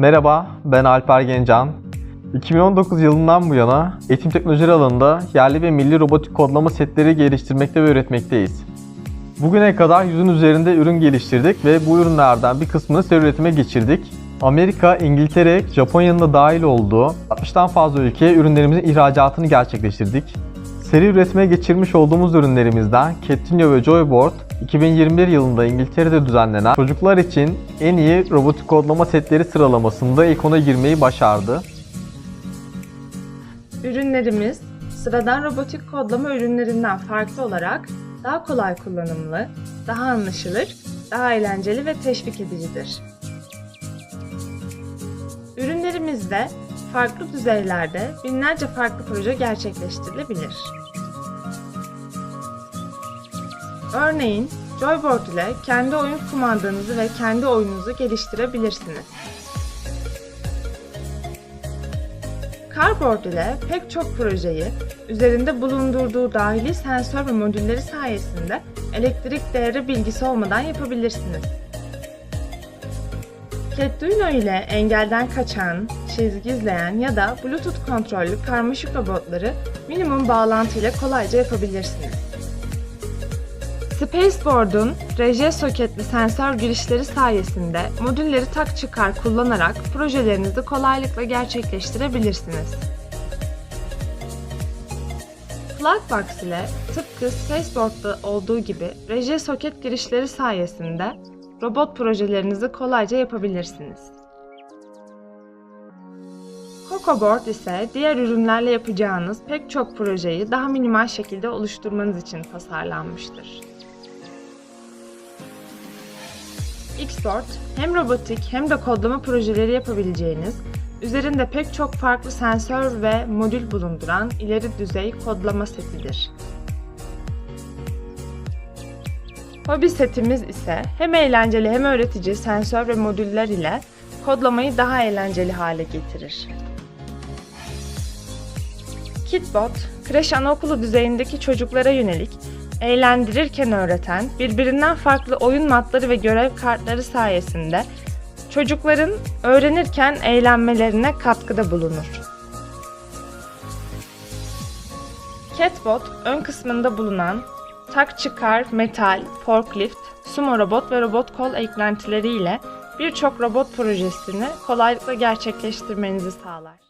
Merhaba, ben Alper Gencan. 2019 yılından bu yana eğitim teknolojileri alanında yerli ve milli robotik kodlama setleri geliştirmekte ve üretmekteyiz. Bugüne kadar yüzün üzerinde ürün geliştirdik ve bu ürünlerden bir kısmını seri üretime geçirdik. Amerika, İngiltere, Japonya'nın da dahil olduğu 60'tan fazla ülkeye ürünlerimizin ihracatını gerçekleştirdik. Seri üretime geçirmiş olduğumuz ürünlerimizden Catinio ve Joyboard 2021 yılında İngiltere'de düzenlenen çocuklar için en iyi robotik kodlama setleri sıralamasında ilk ona girmeyi başardı. Ürünlerimiz sıradan robotik kodlama ürünlerinden farklı olarak daha kolay kullanımlı, daha anlaşılır, daha eğlenceli ve teşvik edicidir. Ürünlerimizde farklı düzeylerde binlerce farklı proje gerçekleştirilebilir. Örneğin Joyboard ile kendi oyun kumandanızı ve kendi oyununuzu geliştirebilirsiniz. Cardboard ile pek çok projeyi üzerinde bulundurduğu dahili sensör ve modülleri sayesinde elektrik değeri bilgisi olmadan yapabilirsiniz. Arduino ile engelden kaçan, çizgi izleyen ya da Bluetooth kontrollü karmaşık robotları minimum bağlantı ile kolayca yapabilirsiniz. Spaceboard'un RJ soketli sensör girişleri sayesinde modülleri tak çıkar kullanarak projelerinizi kolaylıkla gerçekleştirebilirsiniz. Plugbox ile tıpkı Spaceboard'da olduğu gibi RJ soket girişleri sayesinde robot projelerinizi kolayca yapabilirsiniz. CocoBoard ise diğer ürünlerle yapacağınız pek çok projeyi daha minimal şekilde oluşturmanız için tasarlanmıştır. Xboard hem robotik hem de kodlama projeleri yapabileceğiniz, üzerinde pek çok farklı sensör ve modül bulunduran ileri düzey kodlama setidir. Hobi setimiz ise hem eğlenceli hem öğretici sensör ve modüller ile kodlamayı daha eğlenceli hale getirir. Kitbot, kreş anaokulu düzeyindeki çocuklara yönelik eğlendirirken öğreten, birbirinden farklı oyun matları ve görev kartları sayesinde çocukların öğrenirken eğlenmelerine katkıda bulunur. Catbot, ön kısmında bulunan tak çıkar, metal, forklift, sumo robot ve robot kol eklentileriyle birçok robot projesini kolaylıkla gerçekleştirmenizi sağlar.